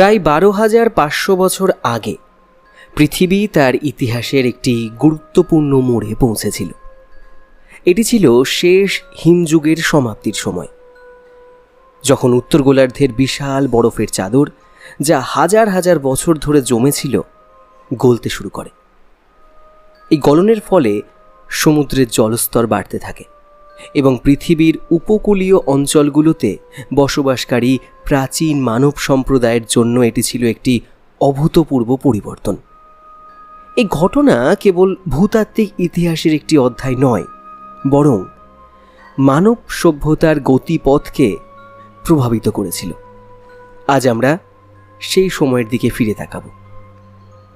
প্রায় বারো হাজার পাঁচশো বছর আগে, পৃথিবী তার ইতিহাসের একটি গুরুত্বপূর্ণ মোড়ে পৌঁছেছিল। এটি ছিল শেষ হিমযুগের সমাপ্তির সময়। যখন উত্তর গোলার্ধের বিশাল বরফের চাদর, যা হাজার হাজার বছর ধরে জমেছিল, গলতে শুরু করে। এই গলনের ফলে সমুদ্রের জলস্তর বাড়তে থাকে। এবং পৃথিবীর উপকূলীয় অঞ্চলগুলোতে বসবাসকারী প্রাচীন মানব সম্প্রদায়ের জন্য এটি ছিল একটি অভূতপূর্ব পরিবর্তন। এই ঘটনা কেবল ভূতাত্ত্বিক ইতিহাসের একটি অধ্যায় নয়, বরং মানব সভ্যতার গতিপথকে প্রভাবিত করেছিল। আজ আমরা সেই সময়ের দিকে ফিরে তাকাব,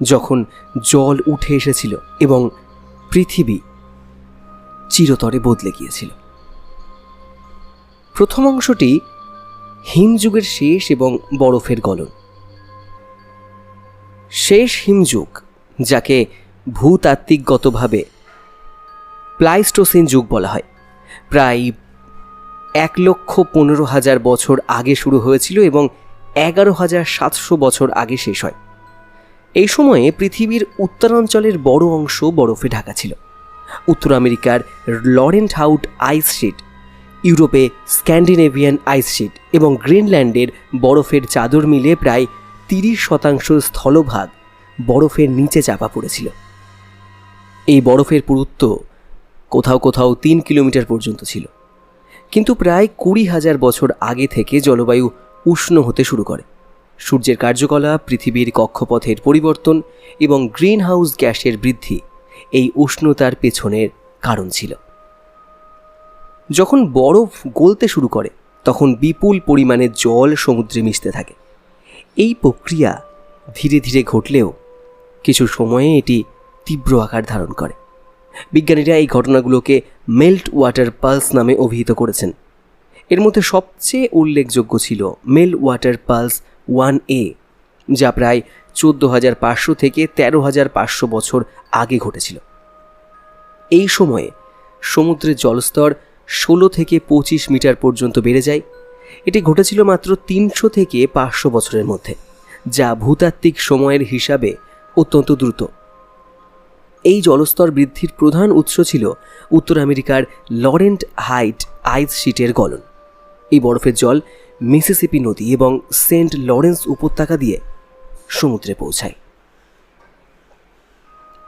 যখন জল উঠে এসেছিল এবং পৃথিবী চিরতরে বদলে গিয়েছিল। প্রথম অংশটি হিমযুগের শেষ এবং বরফের গলন। শেষ হিমযুগ যাকে ভূতাত্ত্বিকগতভাবে প্লাইস্টোসিন যুগ বলা হয়। প্রায় এক লক্ষ পনেরো হাজার বছর আগে শুরু হয়েছিল এবং এগারো হাজার সাতশো বছর আগে শেষ হয়। এই সময়ে পৃথিবীর উত্তরাঞ্চলের বড় অংশ বরফে ঢাকা ছিল। উত্তর আমেরিকার লরেন্ট হাউট আইস শিট ইউরোপে স্ক্যান্ডিনেভিয়ান আইস শিট এবং গ্রিনল্যান্ডের বরফের চাদর মিলে প্রায় তিরিশ শতাংশ স্থলভাগ বরফের নিচে চাপা পড়েছিল। এই বরফের পুরুত্ব কোথাও কোথাও তিন কিলোমিটার পর্যন্ত ছিল। কিন্তু প্রায় কুড়ি হাজার বছর আগে থেকে জলবায়ু উষ্ণ হতে শুরু করে। সূর্যের কার্যকলাপ, পৃথিবীর কক্ষপথের পরিবর্তন এবং গ্রিন হাউস গ্যাসের বৃদ্ধি এই উষ্ণতার পেছনের কারণ ছিল। যখন বরফ গলতে শুরু করে, তখন বিপুল পরিমাণে জল সমুদ্রে মিশতে থাকে। এই প্রক্রিয়া ধীরে ধীরে ঘটলেও কিছু সময়ে এটি তীব্র আকার ধারণ করে। বিজ্ঞানীরা এই ঘটনাগুলোকে মেল্ট ওয়াটার পালস নামে অভিহিত করেছেন। এর মধ্যে সবচেয়ে উল্লেখযোগ্য ছিল meltwater pulse one A, যা প্রায় চোদ্দ হাজার পাঁচশো থেকে তেরো হাজার পাঁচশো বছর আগে ঘটেছিল। এই সময়ে সমুদ্রের জলস্তর ষোলো থেকে পঁচিশ মিটার পর্যন্ত বেড়ে যায়। এটি ঘটেছিল মাত্র তিনশো থেকে পাঁচশো বছরের মধ্যে, যা ভূতাত্ত্বিক সময়ের হিসাবে অত্যন্ত দ্রুত। এই জলস্তর বৃদ্ধির প্রধান উৎস ছিল উত্তর আমেরিকার লরেন্ট হাইট আইস শিটের গলন। এই বরফের জল মিসিসিপি নদী এবং সেন্ট লরেন্স উপত্যকা দিয়ে সমুদ্রে পৌঁছায়।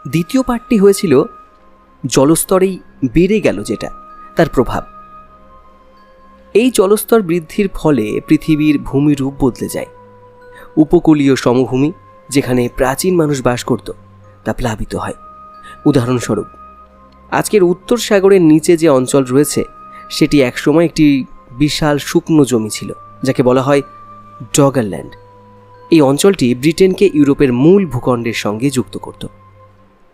দ্বিতীয় পার্টটি হয়েছিল, জলস্তরেই বেড়ে গেল যেটা। তার প্রভাব। এই জলস্তর বৃদ্ধির ফলে পৃথিবীর ভূমিরূপ বদলে যায়। উপকূলীয় সমভূমি, যেখানে প্রাচীন মানুষ বাস করত, তা প্লাবিত হয়। উদাহরণস্বরূপ, আজকের উত্তর সাগরের নিচে যে অঞ্চল রয়েছে, সেটি একসময় একটি বিশাল শুকনো জমি ছিল, যাকে বলা হয় ডগারল্যান্ড। এই অঞ্চলটি ব্রিটেনকে ইউরোপের মূল ভূখণ্ডের সঙ্গে যুক্ত করত।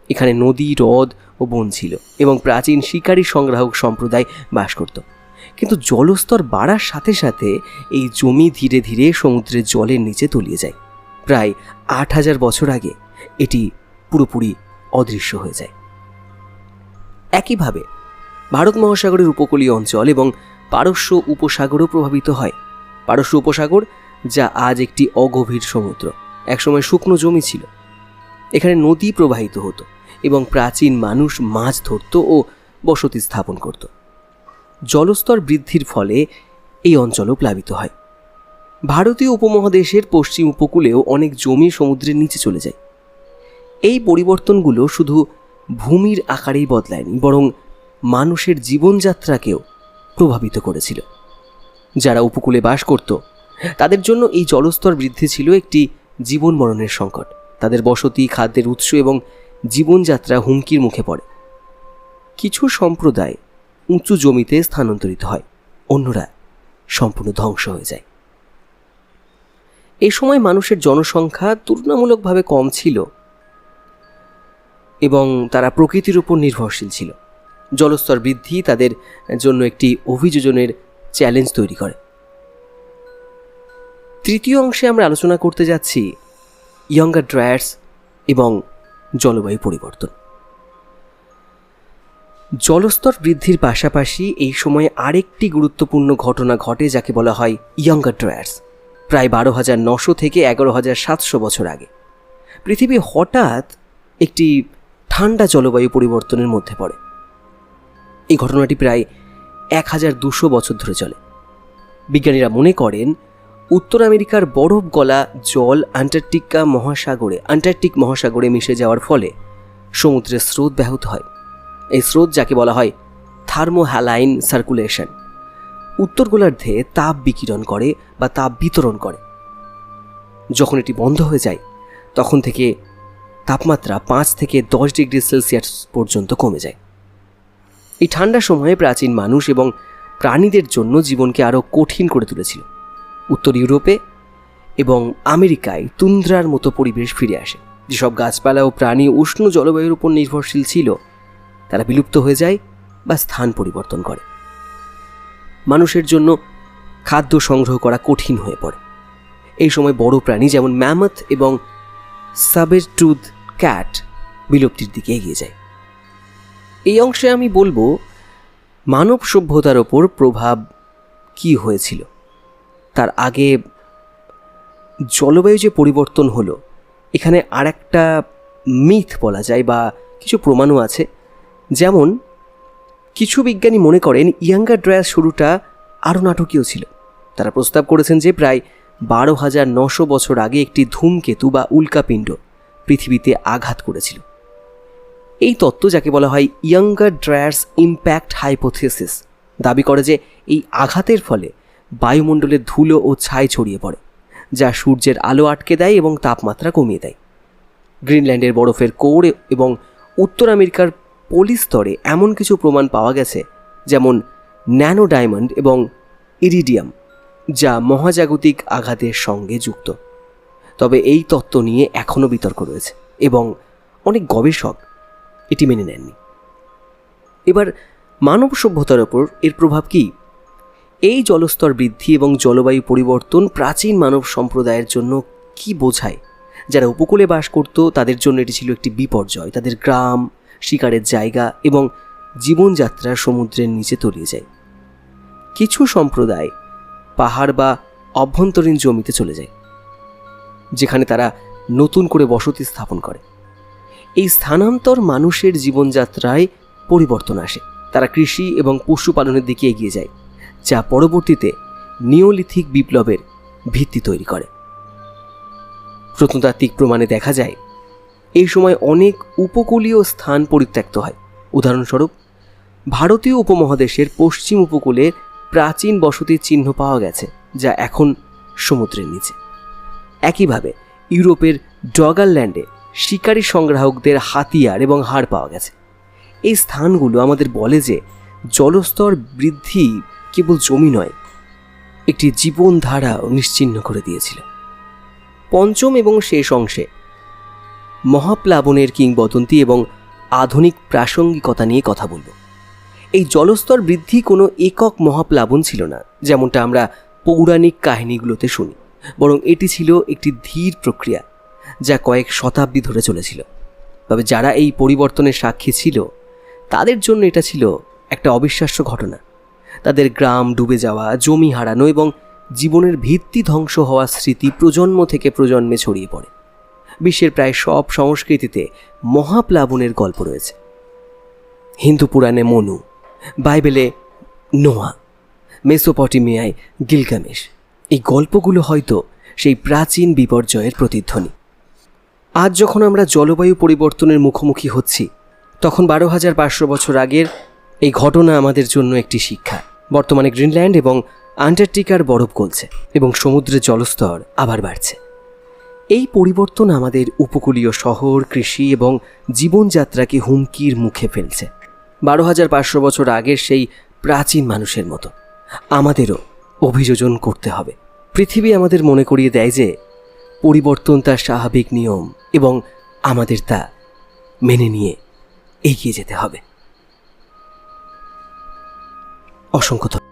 এখানে নদী, হ্রদ ও বন ছিল এবং প্রাচীন শিকারী সংগ্রাহক সম্প্রদায় বাস করত। কিন্তু জলস্তর বাড়ার সাথে সাথে এই জমি ধীরে ধীরে সমুদ্রের জলের নিচে তলিয়ে যায়। প্রায় আট হাজার বছর আগে এটি পুরোপুরি অদৃশ্য হয়ে যায়। একইভাবে ভারত মহাসাগরের উপকূলীয় অঞ্চল এবং পারস্য উপসাগরও প্রভাবিত হয়। পারস্য উপসাগর, যা আজ একটি অগভীর সমুদ্র, একসময় শুকনো জমি ছিল। এখানে নদী প্রবাহিত হতো। এবং প্রাচীন মানুষ মাছ ধরত ও বসতি স্থাপন করত। জলস্তর বৃদ্ধির ফলে এই অঞ্চলও প্লাবিত হয়। ভারতীয় উপমহাদেশের পশ্চিম উপকূলেও অনেক জমি সমুদ্রের নিচে চলে যায়। এই পরিবর্তনগুলো শুধু ভূমির আকারেই বদলায়নি, বরং মানুষের জীবনযাত্রাকেও প্রভাবিত করেছিল। যারা উপকূলে বাস করত, তাদের জন্য এই জলস্তর বৃদ্ধি ছিল একটি জীবন মরণের সংকট। তাদের বসতি, খাদ্যের উৎস এবং জীবনযাত্রা হুমকির মুখে পড়ে। কিছু সম্প্রদায় উঁচু জমিতে স্থানান্তরিত হয়, অন্যরা সম্পূর্ণ ধ্বংস হয়ে যায়। এই সময় মানুষের জনসংখ্যা তুলনামূলকভাবে কম ছিল এবং তারা প্রকৃতির উপর নির্ভরশীল ছিল। জলস্তর বৃদ্ধি তাদের জন্য একটি অভিযোজনের চ্যালেঞ্জ তৈরি করে। তৃতীয় অংশে আমরা আলোচনা করতে যাচ্ছি ইয়ঙ্গার ড্রায়ার্স এবং জলবায়ু পরিবর্তন। জলস্তর বৃদ্ধির পাশাপাশি এই সময়ে আরেকটি গুরুত্বপূর্ণ ঘটনা ঘটে যাকে বলা হয় ইয়ঙ্গার ড্রয়ার্স প্রায় বারো হাজার নশো থেকে এগারো হাজার সাতশো বছর আগে। পৃথিবী হঠাৎ একটি ঠান্ডা জলবায়ু পরিবর্তনের মধ্যে পড়ে। এই ঘটনাটি প্রায় এক হাজার দুশো বছর ধরে চলে। বিজ্ঞানীরা মনে করেন উত্তর আমেরিকার বরফ গলা জল আন্টার্কটিকা মহাসাগরে, আন্টার্কটিক মহাসাগরে মিশে যাওয়ার ফলে সমুদ্রের স্রোত ব্যাহত হয়। এই স্রোত যাকে বলা হয় থার্মোহ্যালাইন সার্কুলেশন। উত্তর গোলার্ধে তাপ বিকিরণ করে বা তাপ বিতরণ করে। যখন এটি বন্ধ হয়ে যায়, তখন থেকে তাপমাত্রা পাঁচ থেকে দশ ডিগ্রি সেলসিয়াস পর্যন্ত কমে যায়। এই ঠান্ডা সময়ে প্রাচীন মানুষ এবং প্রাণীদের জন্য জীবনকে আরও কঠিন করে তুলেছিল। উত্তর ইউরোপে এবং আমেরিকায় তুন্দ্রার মতো পরিবেশ ফিরে আসে। যেসব গাছপালা ও প্রাণী উষ্ণ জলবায়ুর উপর নির্ভরশীল ছিল, তারা বিলুপ্ত হয়ে যায় বা স্থান পরিবর্তন করে। মানুষের জন্য খাদ্য সংগ্রহ করা কঠিন হয়ে পড়ে। এই সময় বড় প্রাণী যেমন ম্যামথ এবং সাবের টুথ ক্যাট বিলুপ্তির দিকে এগিয়ে যায়। এই অংশে আমি বলব, মানব সভ্যতার ওপর প্রভাব কি হয়েছিল? তার আগে জলবায়ু যে পরিবর্তন হলো, এখানে আর একটা মিথ বলা যায় বা কিছু প্রমাণও আছে। যেমন, কিছু বিজ্ঞানী মনে করেন ইয়াঙ্গার ড্রায়াস শুরুটা আরও নাটকীয় ছিল। তারা প্রস্তাব করেছেন যে প্রায় বারো হাজার নশো বছর আগে একটি ধূমকেতু বা উল্কাপিণ্ড পৃথিবীতে আঘাত করেছিল। এই তত্ত্ব যাকে বলা হয় ইয়াঙ্গার ড্রায়ার্স ইম্প্যাক্ট হাইপোথেসিস দাবি করে যে এই আঘাতের ফলে বায়ুমণ্ডলে ধুলো ও ছাই ছড়িয়ে পড়ে, যা সূর্যের আলো আটকে দেয় এবং তাপমাত্রা কমিয়ে দেয়। গ্রিনল্যান্ডের বরফের কোর এবং উত্তর আমেরিকার পলিস্তরে এমন কিছু প্রমাণ পাওয়া গেছে, যেমন ন্যানো ডায়মন্ড এবং ইরিডিয়াম, যা মহাজাগতিক আঘাতের সঙ্গে যুক্ত। তবে এই তত্ত্ব নিয়ে এখনও বিতর্ক রয়েছে এবং অনেক গবেষক এটি মেনে নেননি। এবার মানব সভ্যতার ওপর এর প্রভাব কি? এই জলস্তর বৃদ্ধি এবং জলবায়ু পরিবর্তন প্রাচীন মানব সম্প্রদায়ের জন্য কি বোঝায়? যারা উপকূলে বাস করত, তাদের জন্য এটি ছিল একটি বিপর্যয়। তাদের গ্রাম, শিকারের জায়গা এবং জীবনযাত্রা সমুদ্রের নিচে তলিয়ে যায়। কিছু সম্প্রদায় পাহাড় বা অভ্যন্তরীণ জমিতে চলে যায়, যেখানে তারা নতুন করে বসতি স্থাপন করে। এই স্থানান্তর মানুষের জীবনযাত্রায় পরিবর্তন আসে। তারা কৃষি এবং পশুপালনের দিকে এগিয়ে যায়। যা পরবর্তীতে নিওলিথিক বিপ্লবের ভিত্তি তৈরি করে। প্রত্নতাত্ত্বিক প্রমাণে দেখা যায়, এই সময় অনেক উপকূলীয় স্থান পরিত্যক্ত হয়। উদাহরণস্বরূপ, ভারতীয় উপমহাদেশের পশ্চিম উপকূলে প্রাচীন বসতির চিহ্ন পাওয়া গেছে, যা এখন সমুদ্রের নিচে। একইভাবে, ইউরোপের ডগারল্যান্ডে শিকারী সংগ্রাহকদের হাতিয়ার এবং হাড় পাওয়া গেছে। এই স্থানগুলো আমাদের বলে যে, জলস্তর বৃদ্ধি কেবল জমি নয়, একটি জীবনধারাও নিশ্চিহ্ন করে দিয়েছিল। পঞ্চম এবং শেষ অংশে মহাপ্লাবনের কিংবদন্তি এবং আধুনিক প্রাসঙ্গিকতা নিয়ে কথা বলব এই জলস্তর বৃদ্ধি কোনো একক মহাপ্লাবন ছিল না, যেমনটা আমরা পৌরাণিক কাহিনীগুলোতে শুনি, বরং এটি ছিল একটি ধীর প্রক্রিয়া যা কয়েক শতাব্দী ধরে চলেছিল। তবে যারা এই পরিবর্তনের সাক্ষী ছিল, তাদের জন্য এটা ছিল একটা অবিশ্বাস্য ঘটনা। তাদের গ্রাম ডুবে যাওয়া, জমি হারানো এবং জীবনের ভিত্তি ধ্বংস হওয়া স্মৃতি প্রজন্ম থেকে প্রজন্মে ছড়িয়ে পড়ে। বিশ্বের প্রায় সব সংস্কৃতিতে মহাপ্লাবনের গল্প রয়েছে। হিন্দু পুরাণে মনু, বাইবেলে নোয়া, মেসোপটিমিয়ায় গিলগামেশ। এই গল্পগুলো হয়তো সেই প্রাচীন বিপর্যয়ের প্রতিধ্বনি। আজ যখন আমরা জলবায়ু পরিবর্তনের মুখোমুখি হচ্ছি, তখন বারো হাজার পাঁচশো বছর আগের এই ঘটনা আমাদের জন্য একটি শিক্ষা। বর্তমানে গ্রিনল্যান্ড এবং আন্টার্কটিকার বরফ গলছে এবং সমুদ্রের জলস্তর আবার বাড়ছে। এই পরিবর্তন আমাদের উপকূলীয় শহর, কৃষি এবং জীবনযাত্রাকে হুমকির মুখে ফেলছে। বারো হাজার পাঁচশো বছর আগের সেই প্রাচীন মানুষের মতো। আমাদেরও অভিযোজন করতে হবে। পৃথিবী আমাদের মনে করিয়ে দেয় যে, পরিবর্তন তার স্বাভাবিক নিয়ম এবং আমাদের তা মেনে নিয়ে এগিয়ে যেতে হবে। অসংখ্য